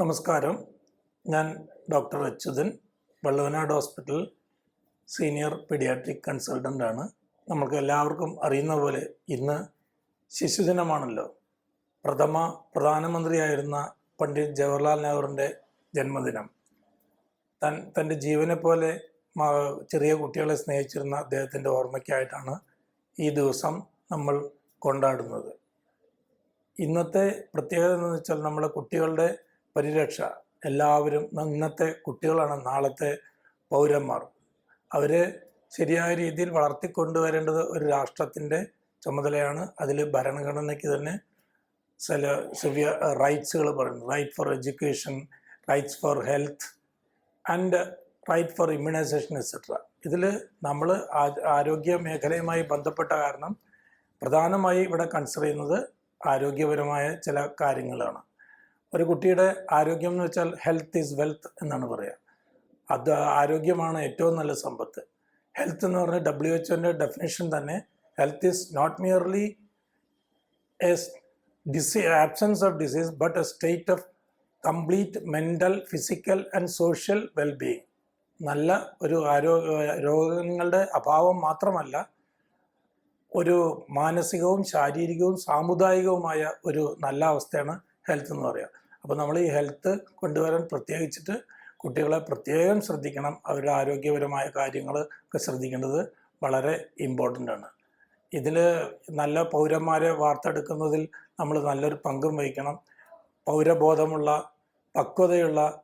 നമസ്കാരം. ഞാൻ doctor Achuthan Valluvanad hospital senior paediatric consultant ആണ്. നമുക്ക് എല്ലാവർക്കും അറിയുന്ന പോലെ ഇന്ന് ശിശുദിനമാണല്ലോ. പ്രഥമ പ്രധാനമന്ത്രിയായിരുന്ന പണ്ഡിറ്റ് ജവഹർലാൽ നെഹ്റുവിന്റെ ജന്മദിനം. തൻ തന്റെ ജീവനെ പോലെ ചെറിയ കുട്ടികളെ സ്നേഹിച്ചിരുന്ന അദ്ദേഹത്തിന്റെ ഓർമ്മയ്ക്കായിട്ടാണ് ഈ ദിവസം നമ്മൾ കൊണ്ടാടുന്നത്. ഇന്നത്തെ പ്രത്യേകത എന്ന് വെച്ചാൽ നമ്മുടെ കുട്ടികളുടെ പരിരക്ഷ. എല്ലാവരും ഇന്നത്തെ കുട്ടികളാണ് നാളത്തെ പൗരന്മാർ. അവരെ ശരിയായ രീതിയിൽ വളർത്തിക്കൊണ്ടുവരേണ്ടത് ഒരു രാഷ്ട്രത്തിന്റെ ചുമതലയാണ്. അതിൽ ഭരണഘടനയ്ക്ക് തന്നെ ചില സിവിയ റൈറ്റ്സുകൾ പറയുന്നു. Right for education rights for health and right for immunisation etcetera ഇതിൽ നമ്മൾ ആരോഗ്യ മേഖലയുമായി ബന്ധപ്പെട്ട കാരണം പ്രധാനമായി ഇവിടെ കൺസിഡർ ചെയ്യുന്നത് ആരോഗ്യപരമായ ചില കാര്യങ്ങളാണ്. ഒരു കുട്ടിയുടെ ആരോഗ്യം എന്ന് വെച്ചാൽ ഹെൽത്ത് ഈസ് വെൽത്ത് എന്നാണ് പറയുക അത് ആരോഗ്യമാണ് ഏറ്റവും നല്ല സമ്പത്ത്. ഹെൽത്ത് എന്ന് പറഞ്ഞാൽ ഡബ്ല്യു എച്ച്ഒന്റെ ഡെഫിനേഷൻ തന്നെ health is not merely a disease absence of disease but a state of complete mental physical and social wellbeing നല്ല ഒരു ആരോഗ്യ രോഗങ്ങളുടെ അഭാവം മാത്രമല്ല ഒരു മാനസികവും ശാരീരികവും സാമുദായികവുമായ ഒരു നല്ല അവസ്ഥയാണ് ഹെൽത്ത് എന്ന് പറയുക അപ്പോൾ നമ്മൾ ഈ ഹെൽത്ത് കൊണ്ടുവരാൻ പ്രത്യേകിച്ചിട്ട് കുട്ടികളെ പ്രത്യേകം ശ്രദ്ധിക്കണം. അവരുടെ ആരോഗ്യപരമായ കാര്യങ്ങൾ ഒക്കെ ശ്രദ്ധിക്കേണ്ടത് വളരെ ഇമ്പോർട്ടന്റ് ആണ്. ഇതിൽ നല്ല പൗരന്മാരെ വാർത്തെടുക്കുന്നതിൽ നമ്മൾ നല്ലൊരു പങ്കും വഹിക്കണം. പൗരബോധമുള്ള പക്വതയുള്ള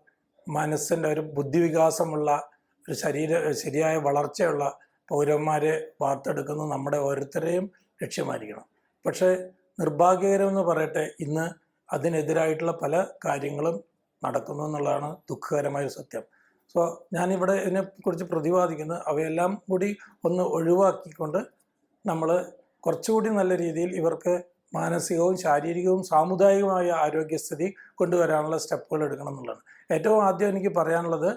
മനസ്സിന്റെ ഒരു ബുദ്ധിവികാസമുള്ള ഒരു ശരീര ശരിയായ വളർച്ചയുള്ള പൗരന്മാരെ വാർത്തെടുക്കുന്നത് നമ്മുടെ ഓരോരുത്തരെയും ലക്ഷ്യമായിരിക്കണം. പക്ഷേ നിർഭാഗ്യകരമെന്ന് പറയട്ടെ ഇന്ന് അതിനെതിരായിട്ടുള്ള പല കാര്യങ്ങളും നടക്കുന്നു എന്നുള്ളതാണ് ദുഃഖകരമായ സത്യം. സോ ഞാനിവിടെ ഇതിനെക്കുറിച്ച് പ്രതിപാദിക്കുന്നത് അവയെല്ലാം കൂടി ഒന്ന് ഒഴിവാക്കിക്കൊണ്ട് നമ്മൾ കുറച്ചുകൂടി നല്ല രീതിയിൽ ഇവർക്ക് മാനസികവും ശാരീരികവും സാമുദായികവുമായ ആരോഗ്യസ്ഥിതി കൊണ്ടുവരാനുള്ള സ്റ്റെപ്പുകൾ എടുക്കണം എന്നുള്ളതാണ്. ഏറ്റവും ആദ്യം എനിക്ക് പറയാനുള്ളത്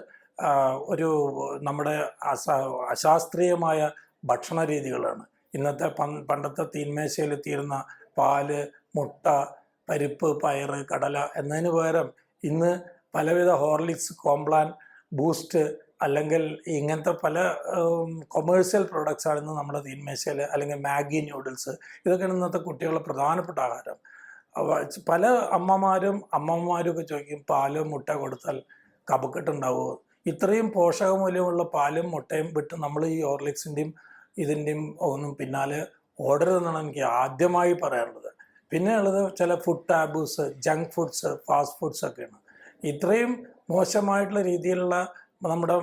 ഒരു നമ്മുടെ അശാസ്ത്രീയമായ ഭക്ഷണ രീതികളാണ് ഇന്നത്തെ പണ്ടത്തെ തീന്മേശയിൽ തീരുന്ന പാൽ മുട്ട പരിപ്പ് പയർ കടല എന്നതിന് പകരം ഇന്ന് പലവിധ ഹോർലിക്സ് കോംപ്ലാൻ ബൂസ്റ്റ് അല്ലെങ്കിൽ ഇങ്ങനത്തെ പല കൊമേഴ്സ്യൽ പ്രൊഡക്ട്സാണ് ഇന്ന് നമ്മുടെ തീന്മേശയിൽ അല്ലെങ്കിൽ മാഗി ന്യൂഡിൽസ് ഇതൊക്കെയാണ് ഇന്നത്തെ കുട്ടികളുടെ പ്രധാനപ്പെട്ട ആഹാരം. പല അമ്മമാരും അമ്മമാരും ഒക്കെ ചോദിക്കും പാൽ മുട്ട കൊടുത്താൽ കപക്കെട്ടുണ്ടാവുമോ ഇത്രയും പോഷകമൂല്യമുള്ള പാലും മുട്ടയും വിട്ട് നമ്മൾ ഈ ഓർലിക്സിന്റെയും ഇതിന്റെയും ഒന്നും പിന്നാലെ ഓടരുതെന്നാണ് എനിക്ക് ആദ്യമായി പറയാനുള്ളത്. പിന്നെ ഉള്ളത് ചില food taboos junk foods fast foods ഒക്കെയാണ്. ഇത്രയും മോശമായിട്ടുള്ള രീതിയിലുള്ള നമ്മുടെ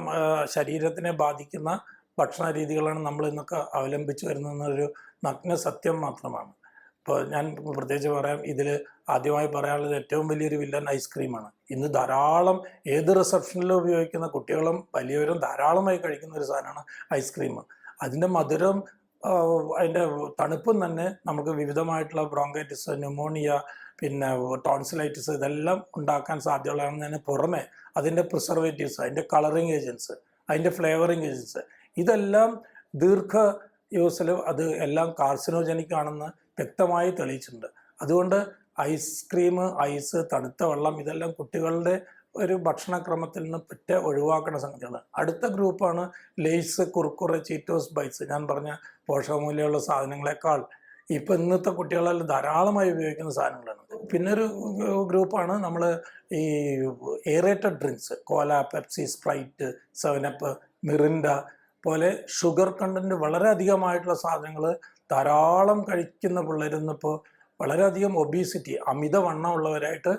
ശരീരത്തിനെ ബാധിക്കുന്ന ഭക്ഷണ രീതികളാണ് നമ്മൾ ഇന്നൊക്കെ അവലംബിച്ചു വരുന്നതെന്നൊരു നഗ്ന സത്യം മാത്രമാണ്. ഇപ്പോൾ ഞാൻ പ്രത്യേകിച്ച് പറയാം ഇതിൽ ആദ്യമായി പറയാനുള്ളത് ഏറ്റവും വലിയൊരു വില്ലൻ ഐസ്ക്രീമാണ്. ഇന്ന് ധാരാളം ഏത് റിസപ്ഷനിലും ഉപയോഗിക്കുന്ന കുട്ടികളും വലിയവരും ധാരാളമായി കഴിക്കുന്ന ഒരു സാധനമാണ് ഐസ്ക്രീം. അതിന്റെ മധുരം അതിന്റെ തണുപ്പും തന്നെ നമുക്ക് വിവിധമായിട്ടുള്ള ബ്രോങ്കൈറ്റിസ് ന്യൂമോണിയ പിന്നെ ടോൺസിലൈറ്റിസ് ഇതെല്ലാം ഉണ്ടാക്കാൻ സാധ്യതയുള്ളതിന് പുറമെ അതിന്റെ പ്രിസർവേറ്റീവ്സ് അതിന്റെ കളറിങ് ഏജൻസ് അതിന്റെ ഫ്ലേവറിങ് ഏജൻസ്. ഇതെല്ലാം ദീർഘ യൂസിൽ അത് എല്ലാം കാർസിനോജനിക് ആണെന്ന് വ്യക്തമായി തെളിയിച്ചിട്ടുണ്ട്. അതുകൊണ്ട് ഐസ്ക്രീം ഐസ് തണുത്ത വെള്ളം ഇതെല്ലാം കുട്ടികളുടെ ഒരു ഭക്ഷണക്രമത്തിൽ നിന്ന് പറ്റ ഒഴിവാക്കുന്ന സംഗതികൾ അടുത്ത ഗ്രൂപ്പാണ് ലേസ് കുർക്കുറ ചീറ്റോസ് ബൈറ്റ്സ്. ഞാൻ പറഞ്ഞ പോഷകമൂല്യമുള്ള സാധനങ്ങളെക്കാൾ ഇപ്പം ഇന്നത്തെ കുട്ടികളെല്ലാം ധാരാളമായി ഉപയോഗിക്കുന്ന സാധനങ്ങളാണ്. പിന്നെ ഒരു ഗ്രൂപ്പാണ് നമ്മൾ ഈ aerated drinks cola Pepsi Sprite seven up Mirinda പോലെ ഷുഗർ കണ്ടന്റ് വളരെ അധികമായിട്ടുള്ള സാധനങ്ങൾ ധാരാളം കഴിക്കുന്ന പിള്ളേരിന്നിപ്പോൾ വളരെയധികം ഒബീസിറ്റി അമിതവണ്ണമുള്ളവരായിട്ട്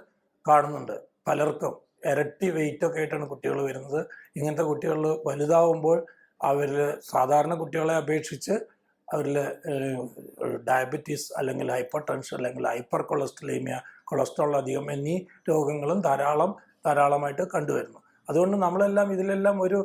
കാണുന്നുണ്ട് പലർക്കും. ഇരട്ടി വെയിറ്റ് ഒക്കെ ആയിട്ടാണ് കുട്ടികൾ വരുന്നത്. ഇങ്ങനത്തെ കുട്ടികൾ വലുതാവുമ്പോൾ അവരിൽ സാധാരണ കുട്ടികളെ അപേക്ഷിച്ച് അവരിൽ ഡയബറ്റീസ് അല്ലെങ്കിൽ ഹൈപ്പർ ടെൻഷൻ അല്ലെങ്കിൽ ഹൈപ്പർ കൊളസ്ട്രോളീമിയ കൊളസ്ട്രോൾ അധികം എന്നീ രോഗങ്ങളും ധാരാളം ധാരാളമായിട്ട് കണ്ടുവരുന്നു. അതുകൊണ്ട് നമ്മളെല്ലാം ഇതിലെല്ലാം ഒരു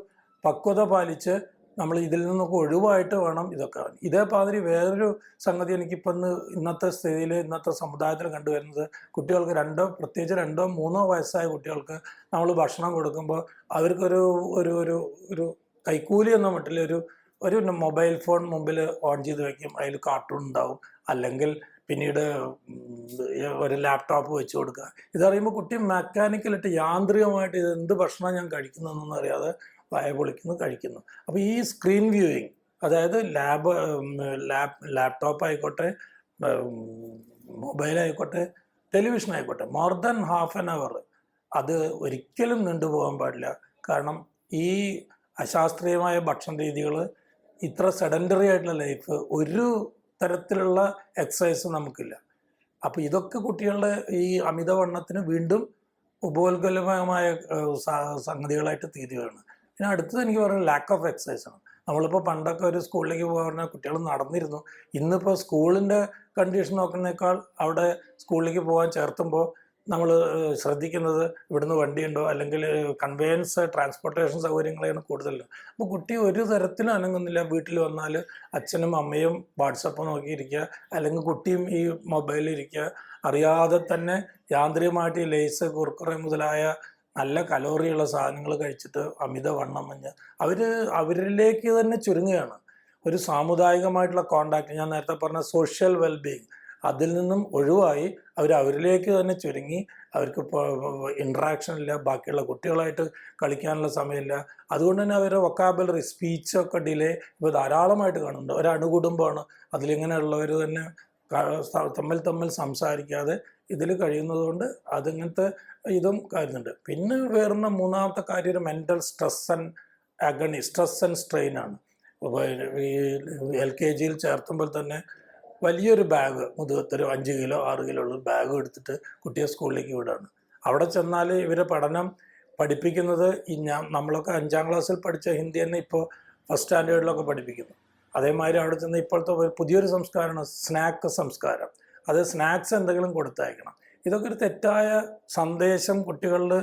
പക്വത പാലിച്ച് നമ്മൾ ഇതിൽ നിന്നൊക്കെ ഒഴിവായിട്ട് വേണം ഇതൊക്കെ. ഇതേ മാതിരി വേറൊരു സംഗതി എനിക്കിപ്പോൾ ഇന്ന് ഇന്നത്തെ സ്ഥിതിയിൽ ഇന്നത്തെ സമുദായത്തിൽ കണ്ടുവരുന്നത് കുട്ടികൾക്ക് രണ്ടോ പ്രത്യേകിച്ച് രണ്ടോ മൂന്നോ വയസ്സായ കുട്ടികൾക്ക് നമ്മൾ ഭക്ഷണം കൊടുക്കുമ്പോൾ അവർക്കൊരു ഒരു ഒരു ഒരു കൈക്കൂലി എന്ന മട്ടിൽ ഒരു ഒരു മൊബൈൽ ഫോൺ മുമ്പിൽ ഓൺ ചെയ്ത് വെക്കും. അതിൽ കാർട്ടൂൺ ഉണ്ടാവും. അല്ലെങ്കിൽ പിന്നീട് ഒരു ലാപ്ടോപ്പ് വെച്ച് കൊടുക്കുക. ഇതറിയുമ്പോൾ കുട്ടി മെക്കാനിക്കലായിട്ട് യാന്ത്രികമായിട്ട് ഇത് എന്ത് ഭക്ഷണം ഞാൻ കഴിക്കുന്നതെന്നൊന്നും അറിയാതെ വായ കഴിക്കുന്നു. അപ്പോൾ ഈ സ്ക്രീൻ വ്യൂയിങ് അതായത് ലാബ് ലാപ് ലാപ്ടോപ്പ് ആയിക്കോട്ടെ മൊബൈൽ ആയിക്കോട്ടെ ടെലിവിഷൻ ആയിക്കോട്ടെ more than half an hour അത് ഒരിക്കലും നീണ്ടുപോകാൻ പാടില്ല. കാരണം ഈ അശാസ്ത്രീയമായ ഭക്ഷണ രീതികൾ ഇത്ര സെഡൻഡറി ആയിട്ടുള്ള ലൈഫ് ഒരു തരത്തിലുള്ള എക്സസൈസ് നമുക്കില്ല. അപ്പോൾ ഇതൊക്കെ കുട്ടികളുടെ ഈ അമിതവണ്ണത്തിന് വീണ്ടും ഉപോത്കലമായ സംഗതികളായിട്ട് തീരുകയാണ്. പിന്നെ അടുത്തത് എനിക്ക് പറയുന്നത് ലാക്ക് ഓഫ് എക്സസൈസ് ആണ്. നമ്മളിപ്പോൾ പണ്ടൊക്കെ ഒരു സ്കൂളിലേക്ക് പോകാൻ കുട്ടികൾ നടന്നിരുന്നു. ഇന്നിപ്പോൾ സ്കൂളിന്റെ കണ്ടീഷൻ നോക്കുന്നേക്കാൾ അവിടെ സ്കൂളിലേക്ക് പോകാൻ ചേർത്തുമ്പോൾ നമ്മൾ ശ്രദ്ധിക്കുന്നത് ഇവിടുന്ന് വണ്ടിയുണ്ടോ? അല്ലെങ്കിൽ കൺവെയൻസ് ട്രാൻസ്പോർട്ടേഷൻ സൗകര്യങ്ങളെയാണ് കൂടുതലും അപ്പോൾ കുട്ടി ഒരു തരത്തിലും അനങ്ങുന്നില്ല. വീട്ടിൽ വന്നാൽ അച്ഛനും അമ്മയും വാട്സപ്പ് നോക്കിയിരിക്കുക. അല്ലെങ്കിൽ കുട്ടിയും ഈ മൊബൈലിൽ ഇരിക്കുക. അറിയാതെ തന്നെ യാന്ത്രികമായിട്ട് ലേസ് കുർക്കുറ മുതലായ നല്ല കലോറിയുള്ള സാധനങ്ങൾ കഴിച്ചിട്ട് അമിത വണ്ണം മഞ്ഞ് അവർ അവരിലേക്ക് തന്നെ ചുരുങ്ങുകയാണ്. ഒരു സാമുദായികമായിട്ടുള്ള കോണ്ടാക്ട് ഞാൻ നേരത്തെ പറഞ്ഞ സോഷ്യൽ വെൽബീങ് അതിൽ നിന്നും ഒഴിവായി അവർ അവരിലേക്ക് തന്നെ ചുരുങ്ങി അവർക്ക് ഇൻട്രാക്ഷൻ ഇല്ല ബാക്കിയുള്ള കുട്ടികളായിട്ട് കളിക്കാനുള്ള സമയമില്ല. അതുകൊണ്ട് തന്നെ അവരുടെ വൊക്കാബുലറി സ്പീച്ചൊക്കെ ഡിലേ ഇപ്പോൾ ധാരാളമായിട്ട് കാണുന്നുണ്ട്. ഒരു അണുകുടുംബമാണ് അതിലിങ്ങനെയുള്ളവർ തന്നെ തമ്മിൽ തമ്മിൽ സംസാരിക്കാതെ ഇതിൽ കഴിയുന്നതുകൊണ്ട് അതിങ്ങനത്തെ ഇതും കാര്യമുണ്ട് പിന്നെ വേറുന്ന മൂന്നാമത്തെ കാര്യം ഒരു mental stress and agony stress and strain ആണ്. ഈ എൽ കെ ജിയിൽ ചേർത്തുമ്പോൾ തന്നെ വലിയൊരു ബാഗ് മുതുകത്തൊരു അഞ്ച് കിലോ ആറ് കിലോ ഉള്ള ബാഗ് എടുത്തിട്ട് കുട്ടിയെ സ്കൂളിലേക്ക് വിടുകയാണ് അവിടെ ചെന്നാൽ ഇവരെ പഠനം പഠിപ്പിക്കുന്നത് ഈ ഞാൻ നമ്മളൊക്കെ അഞ്ചാം ക്ലാസ്സിൽ പഠിച്ച ഹിന്ദി തന്നെ ഇപ്പോൾ ഫസ്റ്റ് സ്റ്റാൻഡേർഡിലൊക്കെ പഠിപ്പിക്കുന്നു. അതേമാതിരി അവിടെ ചെന്ന് ഇപ്പോഴത്തെ ഒരു പുതിയൊരു സംസ്കാരമാണ് സ്നാക്ക് സംസ്കാരം. അത് സ്നാക്സ് എന്തെങ്കിലും കൊടുത്തയക്കണം. ഇതൊക്കെ ഒരു തെറ്റായ സന്ദേശം കുട്ടികളിൽ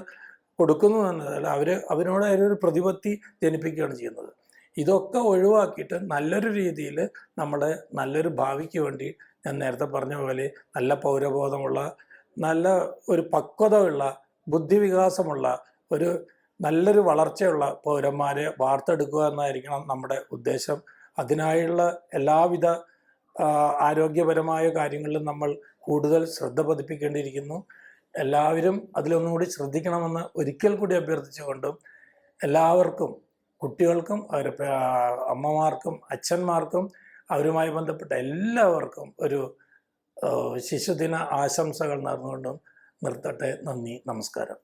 കൊടുക്കുന്നു എന്നതല്ല അവർ അവരോട് ഒരു പ്രതിപത്തി ജനിപ്പിക്കുകയാണ് ചെയ്യുന്നത്. ഇതൊക്കെ ഒഴിവാക്കിയിട്ട് നല്ലൊരു രീതിയിൽ നമ്മുടെ നല്ലൊരു ഭാവിക്ക് വേണ്ടി ഞാൻ നേരത്തെ പറഞ്ഞ പോലെ നല്ല പൗരബോധമുള്ള നല്ല ഒരു പക്വതയുള്ള ബുദ്ധിവികാസമുള്ള ഒരു നല്ലൊരു വളർച്ചയുള്ള പൗരന്മാരെ വാർത്തെടുക്കുക എന്നായിരിക്കണം നമ്മുടെ ഉദ്ദേശം. അതിനായുള്ള എല്ലാവിധ ആരോഗ്യപരമായ കാര്യങ്ങളിലും നമ്മൾ കൂടുതൽ ശ്രദ്ധ പതിപ്പിക്കേണ്ടിയിരിക്കുന്നു. എല്ലാവരും അതിലൊന്നും കൂടി ശ്രദ്ധിക്കണമെന്ന് ഒരിക്കൽ കൂടി അഭ്യർത്ഥിച്ചുകൊണ്ടും എല്ലാവർക്കും കുട്ടികൾക്കും അവരുടെ അമ്മമാർക്കും അച്ഛന്മാർക്കും അവരുമായി ബന്ധപ്പെട്ട എല്ലാവർക്കും ഒരു ശിശുദിന ആശംസകൾ നേർന്നുകൊണ്ടും നിർത്തട്ടെ. നന്ദി. നമസ്കാരം.